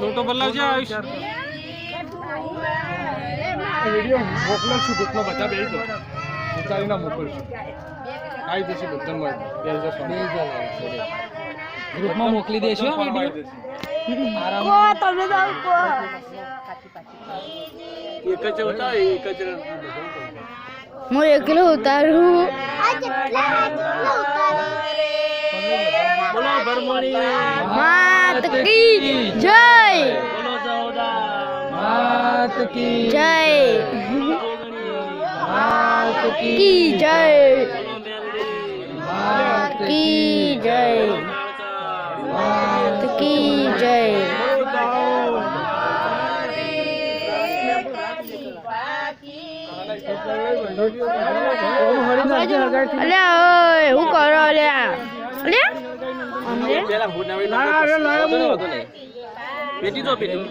લોટો બદલાવજે આયુષ. વીડિયો મોકલશું ગ્રુપમાં બધા બે દો ઉતારીને મોકલશું. આવી જશે બધામાં બે હજાર ગ્રુપમાં મોકલી દેશો વીડિયો એક જ ઉતાર એક જ હું એકલો ઉતારું. બોલો ભરમણી માત કી જય. માત કી જય. માત કી જય. માત કી જય. માત કી જય અલ્યા ઓય હું કરો અલ્યા? અલ્યા? પેલા હું નવી પેટી તો પેટી.